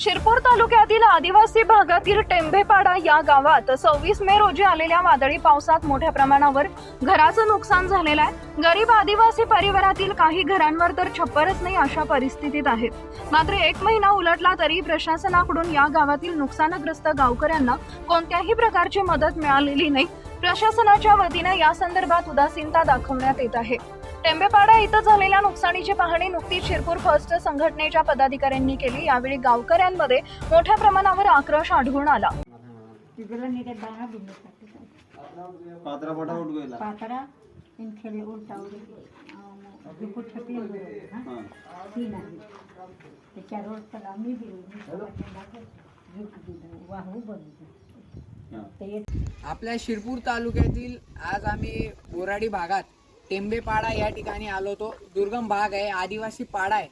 शिरपूर तालुक्यातील आदिवासी भागातील टेंभेपाडा या गावात सव्वीस मे रोजी आलेल्या वादळी पावसात मोठ्या प्रमाणावर घराचं नुकसान झालेलं आहे. गरीब आदिवासी परिवारातील काही घरांवर तर छप्परच नाही अशा परिस्थितीत आहेत. मात्र एक महिना उलटला तरी प्रशासनाकडून या गावातील नुकसानग्रस्त गावकऱ्यांना कोणत्याही प्रकारची मदत मिळालेली नाही. प्रशासनाच्या वतीनं या संदर्भात उदासीनता दाखवण्यात येत आहे. टेंबेपाडा इथं झालेल्या नुकसानीची पाहणी नुकतीच शिरपूर फर्स्ट संघटनेच्या पदाधिकाऱ्यांनी केली. यावेळी गावकऱ्यांमध्ये मोठ्या प्रमाणावर आक्रोश आढळून आला. हां? हां. आपल्या शिरपूर तालुक्यातील आज आम्ही बोराडी भागात टेंबेपाडा या ठिकाणी आलो होतो. दुर्गम भाग आहे आदिवासी पाडा आहे.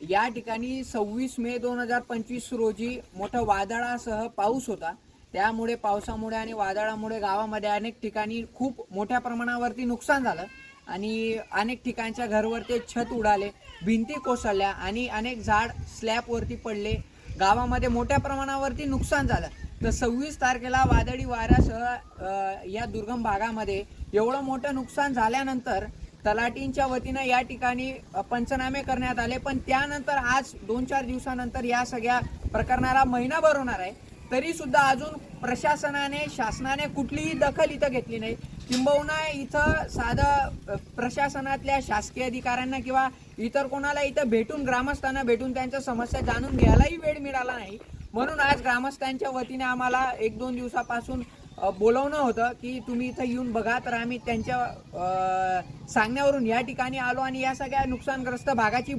या ठिकाणी सव्वीस मे दोन हजार पंचवीस रोजी मोठा वादळासह पाऊस होता. त्यामुळे पावसामुळे आणि वादळामुळे गावामध्ये अनेक ठिकाणी खूप मोठ्या प्रमाणावरती नुकसान झालं आणि अनेक ठिकाणच्या घरवरती छत उडाले भिंती कोसळल्या आणि अनेक झाड स्लॅबवरती पडले. गावामध्ये मोठ्या प्रमाणावरती नुकसान झालं. तर सव्वीस तारखेला वादळी वाऱ्यासह या दुर्गम भागामध्ये एवढं मोठं नुकसान झाल्यानंतर तलाटींच्या वतीनं या ठिकाणी पंचनामे करण्यात आले. पण त्यानंतर आज दोन चार दिवसानंतर या सगळ्या प्रकरणाला महिनाभर होणार आहे. तरी सुद्धा अजून प्रशासनाने शासनाने कुठलीही दखल इथं घेतली नाही. किंबहुना इथं साधं प्रशासनातल्या शासकीय अधिकाऱ्यांना किंवा इतर कोणाला इथं भेटून ग्रामस्थांना भेटून त्यांच्या समस्या जाणून घ्यायलाही वेळ मिळाला नाही. म्हणून आज ग्रामस्थांच्या वतीने आम्हाला एक दोन दिवसापासून बोलवणं होतं की तुम्ही इथं येऊन बघा तर आम्ही त्यांच्या सांगण्यावरून या ठिकाणी आलो आणि या सगळ्या नुकसानग्रस्त भागाची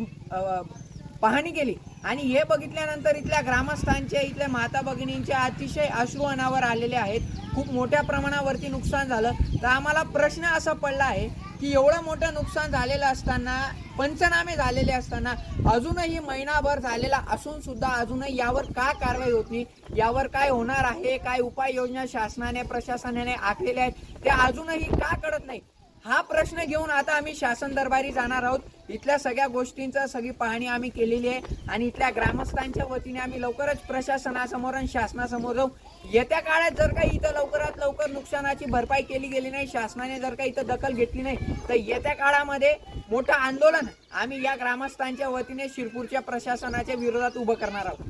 पाहणी केली. आणि हे बघितल्यानंतर इथल्या ग्रामस्थांच्या इथल्या माता भगिनींच्या अतिशय अश्रू अनावर आलेले आहेत. खूप मोठ्या प्रमाणावरती नुकसान झालं. तर आम्हाला प्रश्न असा पडला आहे की एवढं मोठं नुकसान झालेलं असताना पंचनामे झालेले असताना अजूनही महिनाभर झालेला असून सुद्धा अजूनही यावर का कारवाई होत नाही? यावर काय होणार आहे? काय उपाययोजना शासनाने प्रशासनाने आखलेल्या आहेत? त्या अजूनही का कळत नाही? हा प्रश्न घेऊन आता आम्ही शासन दरबारी जाणार आहोत. इथल्या सगळ्या गोष्टींचा सगळी पाहणी आम्ही केलेली आहे आणि इथल्या ग्रामस्थांच्या वतीने आम्ही लवकरच प्रशासनासमोर आणि शासनासमोर जाऊ. येत्या काळात जर काही इथं लवकरात लवकर नुकसानाची भरपाई केली गेली नाही शासनाने जर काही इथं दखल घेतली नाही तर येत्या काळामध्ये मोठं आंदोलन आम्ही या ग्रामस्थांच्या वतीने शिरपूरच्या प्रशासनाच्या विरोधात उभं करणार आहोत.